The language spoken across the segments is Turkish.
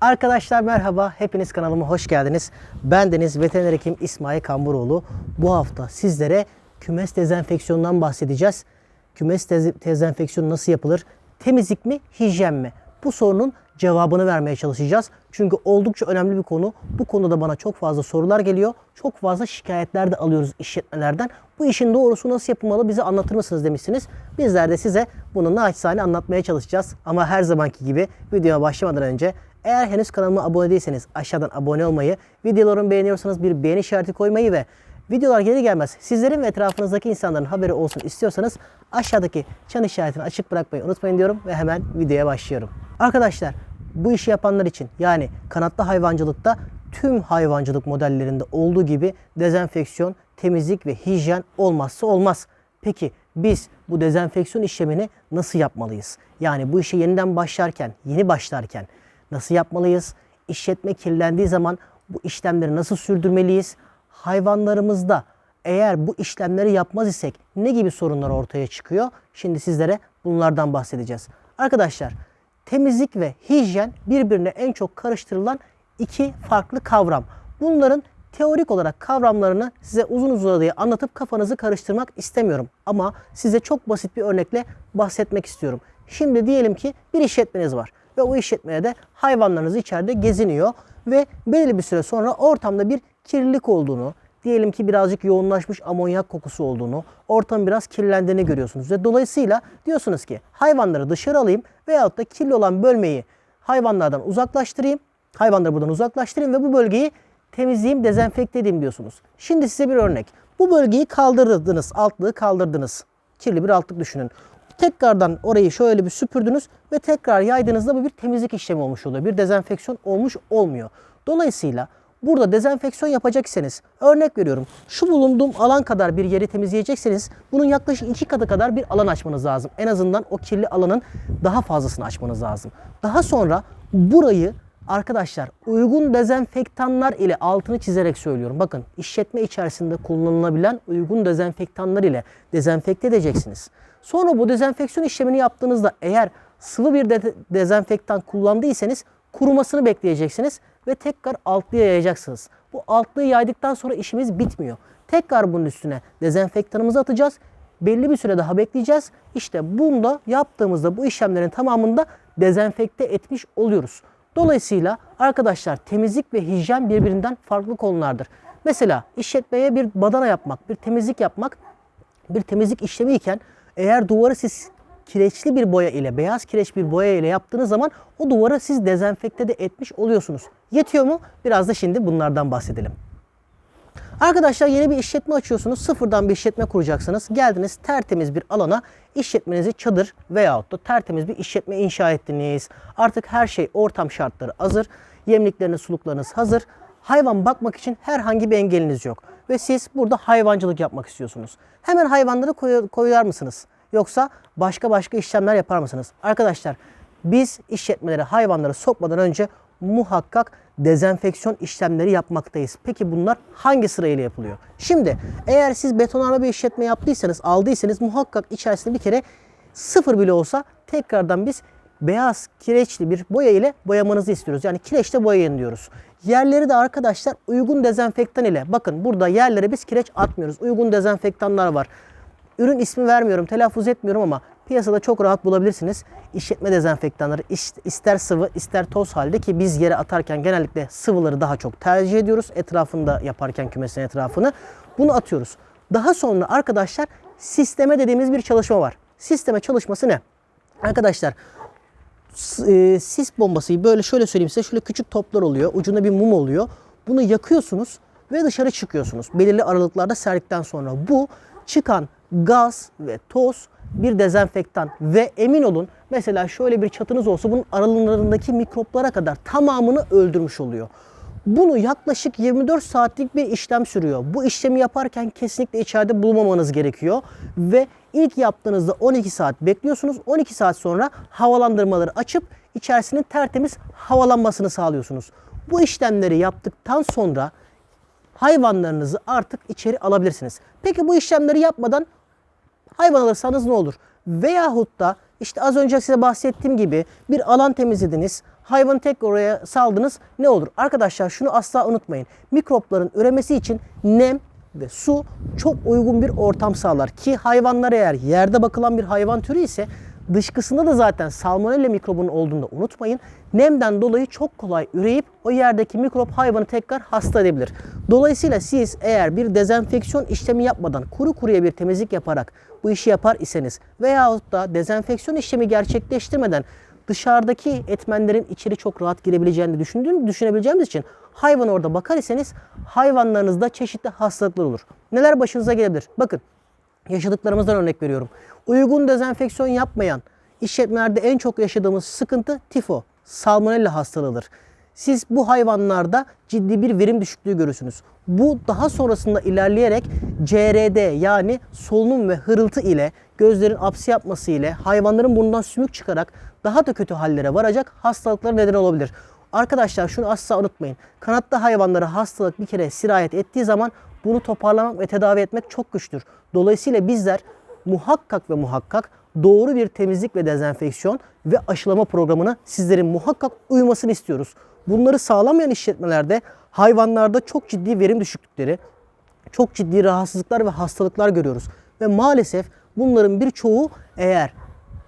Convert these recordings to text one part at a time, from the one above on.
Arkadaşlar merhaba, hepiniz kanalıma hoş geldiniz. Ben Deniz Veteriner Hekim İsmail Kamburoğlu. Bu hafta sizlere kümes dezenfeksiyonundan bahsedeceğiz. Kümes dez- dezenfeksiyonu nasıl yapılır? Temizlik mi, hijyen mi? Bu sorunun cevabını vermeye çalışacağız. Çünkü oldukça önemli bir konu. Bu konuda bana çok fazla sorular geliyor. Çok fazla şikayetler de alıyoruz işletmelerden. Bu işin doğrusu nasıl yapılmalı bize anlatır mısınız demişsiniz. Bizler de size bunu naçizane anlatmaya çalışacağız. Ama her zamanki gibi videoya başlamadan önce eğer henüz kanalıma abone değilseniz aşağıdan abone olmayı, videolarımı beğeniyorsanız bir beğeni işareti koymayı ve videolar gelir gelmez sizlerin ve etrafınızdaki insanların haberi olsun istiyorsanız aşağıdaki çan işaretini açık bırakmayı unutmayın diyorum ve hemen videoya başlıyorum. Arkadaşlar bu işi yapanlar için yani kanatlı hayvancılıkta tüm hayvancılık modellerinde olduğu gibi dezenfeksiyon, temizlik ve hijyen olmazsa olmaz. Peki biz bu dezenfeksiyon işlemini nasıl yapmalıyız? Yani bu işe yeniden başlarken, yeni başlarken nasıl yapmalıyız? İşletme kirlendiği zaman bu işlemleri nasıl sürdürmeliyiz? Hayvanlarımızda eğer bu işlemleri yapmaz isek ne gibi sorunlar ortaya çıkıyor? Şimdi sizlere bunlardan bahsedeceğiz. Arkadaşlar temizlik ve hijyen birbirine en çok karıştırılan iki farklı kavram. Bunların teorik olarak kavramlarını size uzun uzadıya anlatıp kafanızı karıştırmak istemiyorum. Ama size çok basit bir örnekle bahsetmek istiyorum. Şimdi diyelim ki bir işletmeniz var ve o işletmede de hayvanlarınız içeride geziniyor ve belirli bir süre sonra ortamda bir kirlilik olduğunu, diyelim ki birazcık yoğunlaşmış amonyak kokusu olduğunu, ortamın biraz kirlendiğini görüyorsunuz ve dolayısıyla diyorsunuz ki hayvanları dışarı alayım veyahut da kirli olan bölmeyi hayvanlardan uzaklaştırayım, hayvanları buradan uzaklaştırayım ve bu bölgeyi temizleyeyim, dezenfekte edeyim diyorsunuz. Şimdi size bir örnek. Bu bölgeyi kaldırdınız, altlığı kaldırdınız. Kirli bir altlık düşünün. Tekrardan orayı şöyle bir süpürdünüz ve tekrar yaydığınızda bu bir temizlik işlemi olmuş oluyor. Bir dezenfeksiyon olmuş olmuyor. Dolayısıyla burada dezenfeksiyon yapacaksanız örnek veriyorum şu bulunduğum alan kadar bir yeri temizleyecekseniz bunun yaklaşık iki katı kadar bir alan açmanız lazım. En azından o kirli alanın daha fazlasını açmanız lazım. Daha sonra burayı Arkadaşlar uygun dezenfektanlar ile altını çizerek söylüyorum. Bakın işletme içerisinde kullanılabilen uygun dezenfektanlar ile dezenfekte edeceksiniz. Sonra bu dezenfeksiyon işlemini yaptığınızda eğer sıvı bir de- dezenfektan kullandıysanız kurumasını bekleyeceksiniz ve tekrar altlıya yayacaksınız. Bu altlığı yaydıktan sonra işimiz bitmiyor. Tekrar bunun üstüne dezenfektanımızı atacağız. Belli bir süre daha bekleyeceğiz. İşte bunda yaptığımızda bu işlemlerin tamamında dezenfekte etmiş oluyoruz. Dolayısıyla arkadaşlar temizlik ve hijyen birbirinden farklı konulardır. Mesela işletmeye bir badana yapmak, bir temizlik yapmak bir temizlik işlemi iken eğer duvarı siz kireçli bir boya ile, beyaz kireç bir boya ile yaptığınız zaman o duvarı siz dezenfekte de etmiş oluyorsunuz. Yetiyor mu? Biraz da şimdi bunlardan bahsedelim. Arkadaşlar yeni bir işletme açıyorsunuz. Sıfırdan bir işletme kuracaksınız. Geldiniz tertemiz bir alana işletmenizi çadır veyahut da tertemiz bir işletme inşa ettiniz. Artık her şey ortam şartları hazır. Yemlikleriniz, suluklarınız hazır. Hayvan bakmak için herhangi bir engeliniz yok. Ve siz burada hayvancılık yapmak istiyorsunuz. Hemen hayvanları koy- koyar mısınız? Yoksa başka başka işlemler yapar mısınız? Arkadaşlar biz işletmelere hayvanları sokmadan önce muhakkak dezenfeksiyon işlemleri yapmaktayız. Peki bunlar hangi sırayla yapılıyor? Şimdi eğer siz betonarme bir işletme yaptıysanız, aldıysanız muhakkak içerisinde bir kere sıfır bile olsa tekrardan biz beyaz kireçli bir boya ile boyamanızı istiyoruz. Yani kireçle boyayın diyoruz. Yerleri de arkadaşlar uygun dezenfektan ile. Bakın burada yerlere biz kireç atmıyoruz. Uygun dezenfektanlar var. Ürün ismi vermiyorum, telaffuz etmiyorum ama piyasada çok rahat bulabilirsiniz. İşletme dezenfektanları ister sıvı ister toz halde ki biz yere atarken genellikle sıvıları daha çok tercih ediyoruz. Etrafında yaparken kümesin etrafını. Bunu atıyoruz. Daha sonra arkadaşlar sisteme dediğimiz bir çalışma var. Sisteme çalışması ne? Arkadaşlar e, sis bombası böyle şöyle söyleyeyim size şöyle küçük toplar oluyor. Ucunda bir mum oluyor. Bunu yakıyorsunuz ve dışarı çıkıyorsunuz. Belirli aralıklarda serdikten sonra bu çıkan gaz ve toz bir dezenfektan ve emin olun mesela şöyle bir çatınız olsa bunun aralarındaki mikroplara kadar tamamını öldürmüş oluyor. Bunu yaklaşık 24 saatlik bir işlem sürüyor. Bu işlemi yaparken kesinlikle içeride bulunmamanız gerekiyor. Ve ilk yaptığınızda 12 saat bekliyorsunuz. 12 saat sonra havalandırmaları açıp içerisinin tertemiz havalanmasını sağlıyorsunuz. Bu işlemleri yaptıktan sonra hayvanlarınızı artık içeri alabilirsiniz. Peki bu işlemleri yapmadan hayvan alırsanız ne olur? Veyahut da İşte az önce size bahsettiğim gibi bir alan temizlediniz. Hayvanı tek oraya saldınız. Ne olur? Arkadaşlar şunu asla unutmayın. Mikropların üremesi için nem ve su çok uygun bir ortam sağlar. Ki hayvanlar eğer yerde bakılan bir hayvan türü ise dışkısında da zaten salmonella mikrobunun olduğunu da unutmayın. Nemden dolayı çok kolay üreyip o yerdeki mikrop hayvanı tekrar hasta edebilir. Dolayısıyla siz eğer bir dezenfeksiyon işlemi yapmadan kuru kuruya bir temizlik yaparak bu işi yapar iseniz veyahut da dezenfeksiyon işlemi gerçekleştirmeden dışarıdaki etmenlerin içeri çok rahat girebileceğini düşündüğüm, düşünebileceğimiz için hayvan orada bakar iseniz hayvanlarınızda çeşitli hastalıklar olur. Neler başınıza gelebilir? Bakın yaşadıklarımızdan örnek veriyorum. Uygun dezenfeksiyon yapmayan işletmelerde en çok yaşadığımız sıkıntı tifo, salmonella hastalığıdır. Siz bu hayvanlarda ciddi bir verim düşüklüğü görürsünüz. Bu daha sonrasında ilerleyerek CRD yani solunum ve hırıltı ile gözlerin apsi yapması ile hayvanların burnundan sümük çıkarak daha da kötü hallere varacak hastalıklara neden olabilir. Arkadaşlar şunu asla unutmayın. Kanatlı hayvanlara hastalık bir kere sirayet ettiği zaman bunu toparlamak ve tedavi etmek çok güçtür. Dolayısıyla bizler muhakkak ve muhakkak doğru bir temizlik ve dezenfeksiyon ve aşılama programını sizlerin muhakkak uymasını istiyoruz. Bunları sağlamayan işletmelerde hayvanlarda çok ciddi verim düşüklükleri, çok ciddi rahatsızlıklar ve hastalıklar görüyoruz. Ve maalesef bunların birçoğu eğer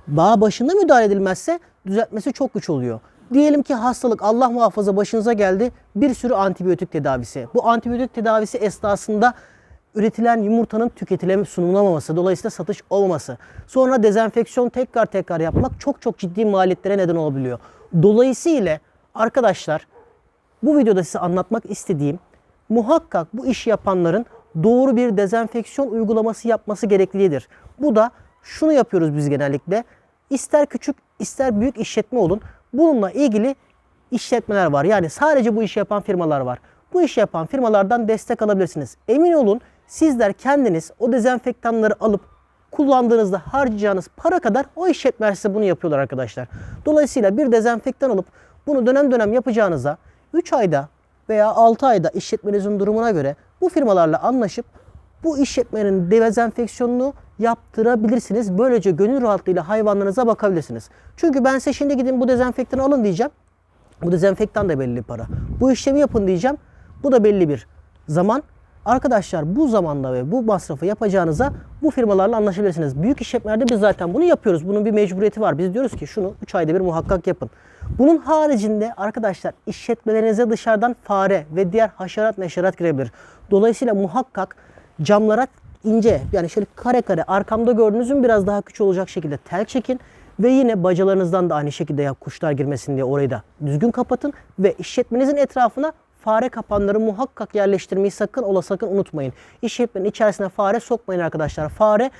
bağ başında müdahale edilmezse düzeltmesi çok güç oluyor. Diyelim ki hastalık Allah muhafaza başınıza geldi bir sürü antibiyotik tedavisi. Bu antibiyotik tedavisi esnasında üretilen yumurtanın tüketileme sunulamaması, dolayısıyla satış olmaması. Sonra dezenfeksiyon tekrar tekrar yapmak çok çok ciddi maliyetlere neden olabiliyor. Dolayısıyla arkadaşlar bu videoda size anlatmak istediğim muhakkak bu işi yapanların doğru bir dezenfeksiyon uygulaması yapması gereklidir. Bu da şunu yapıyoruz biz genellikle. İster küçük ister büyük işletme olun. Bununla ilgili işletmeler var. Yani sadece bu işi yapan firmalar var. Bu işi yapan firmalardan destek alabilirsiniz. Emin olun sizler kendiniz o dezenfektanları alıp kullandığınızda harcayacağınız para kadar o işletmeler size bunu yapıyorlar arkadaşlar. Dolayısıyla bir dezenfektan alıp bunu dönem dönem yapacağınıza 3 ayda veya 6 ayda işletmenizin durumuna göre bu firmalarla anlaşıp bu işletmenin dezenfeksiyonunu yaptırabilirsiniz. Böylece gönül rahatlığıyla hayvanlarınıza bakabilirsiniz. Çünkü ben size şimdi gidin bu dezenfektanı alın diyeceğim. Bu dezenfektan da belli para. Bu işlemi yapın diyeceğim. Bu da belli bir zaman. Arkadaşlar bu zamanda ve bu masrafı yapacağınıza bu firmalarla anlaşabilirsiniz. Büyük işletmelerde biz zaten bunu yapıyoruz. Bunun bir mecburiyeti var. Biz diyoruz ki şunu 3 ayda bir muhakkak yapın. Bunun haricinde arkadaşlar işletmelerinize dışarıdan fare ve diğer haşerat neşerat girebilir. Dolayısıyla muhakkak camlara ince yani şöyle kare kare arkamda gördüğünüzün biraz daha küçük olacak şekilde tel çekin. Ve yine bacalarınızdan da aynı şekilde ya kuşlar girmesin diye orayı da düzgün kapatın. Ve işletmenizin etrafına fare kapanları muhakkak yerleştirmeyi sakın ola sakın unutmayın. İşletmenin içerisine fare sokmayın arkadaşlar. Fare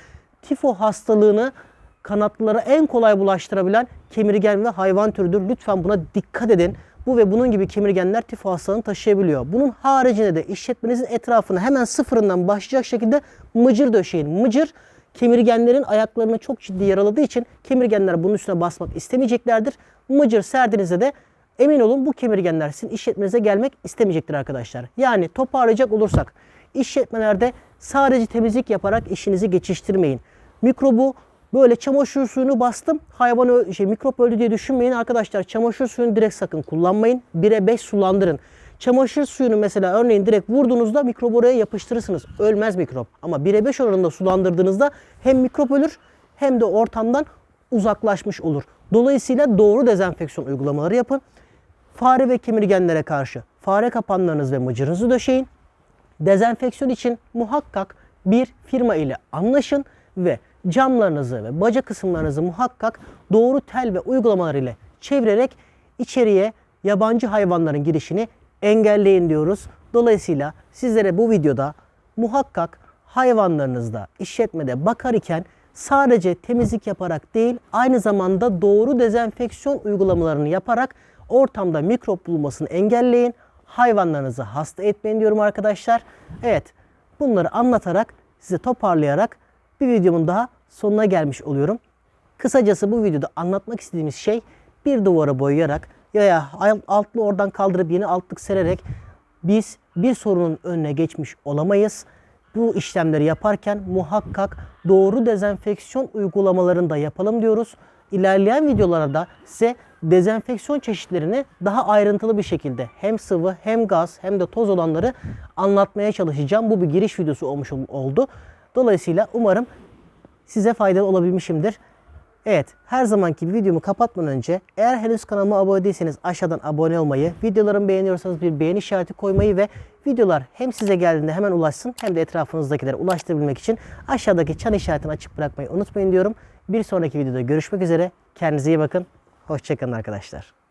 tifo hastalığını kanatlılara en kolay bulaştırabilen kemirgen ve hayvan türüdür. Lütfen buna dikkat edin. Bu ve bunun gibi kemirgenler tifo hastalığını taşıyabiliyor. Bunun haricinde de işletmenizin etrafına hemen sıfırından başlayacak şekilde mıcır döşeyin. Mıcır kemirgenlerin ayaklarını çok ciddi yaraladığı için kemirgenler bunun üstüne basmak istemeyeceklerdir. Mıcır serdiğinizde de emin olun bu kemirgenler sizin işletmenize gelmek istemeyecektir arkadaşlar. Yani toparlayacak olursak işletmelerde sadece temizlik yaparak işinizi geçiştirmeyin. Mikrobu böyle çamaşır suyunu bastım hayvan şey, mikrop öldü diye düşünmeyin arkadaşlar. Çamaşır suyunu direkt sakın kullanmayın. 1'e 5 sulandırın. Çamaşır suyunu mesela örneğin direkt vurduğunuzda mikrobu oraya yapıştırırsınız. Ölmez mikrop. Ama 1'e 5 oranında sulandırdığınızda hem mikrop ölür hem de ortamdan uzaklaşmış olur. Dolayısıyla doğru dezenfeksiyon uygulamaları yapın. Fare ve kemirgenlere karşı fare kapanlarınız ve mıcırınızı döşeyin. Dezenfeksiyon için muhakkak bir firma ile anlaşın ve camlarınızı ve baca kısımlarınızı muhakkak doğru tel ve uygulamalar ile çevirerek içeriye yabancı hayvanların girişini engelleyin diyoruz. Dolayısıyla sizlere bu videoda muhakkak hayvanlarınızda işletmede bakar iken sadece temizlik yaparak değil aynı zamanda doğru dezenfeksiyon uygulamalarını yaparak ortamda mikrop bulmasını engelleyin. Hayvanlarınızı hasta etmeyin diyorum arkadaşlar. Evet bunları anlatarak size toparlayarak bir videomun daha sonuna gelmiş oluyorum. Kısacası bu videoda anlatmak istediğimiz şey bir duvara boyayarak ya ya altlı oradan kaldırıp yeni altlık sererek biz bir sorunun önüne geçmiş olamayız. Bu işlemleri yaparken muhakkak doğru dezenfeksiyon uygulamalarını da yapalım diyoruz. ilerleyen videolarda size dezenfeksiyon çeşitlerini daha ayrıntılı bir şekilde hem sıvı hem gaz hem de toz olanları anlatmaya çalışacağım. Bu bir giriş videosu olmuş ol- oldu. Dolayısıyla umarım size faydalı olabilmişimdir. Evet, her zamanki videomu kapatmadan önce eğer henüz kanalıma abone değilseniz aşağıdan abone olmayı, videolarımı beğeniyorsanız bir beğeni işareti koymayı ve videolar hem size geldiğinde hemen ulaşsın hem de etrafınızdakilere ulaştırabilmek için aşağıdaki çan işaretini açık bırakmayı unutmayın diyorum. Bir sonraki videoda görüşmek üzere. Kendinize iyi bakın. Hoşçakalın arkadaşlar.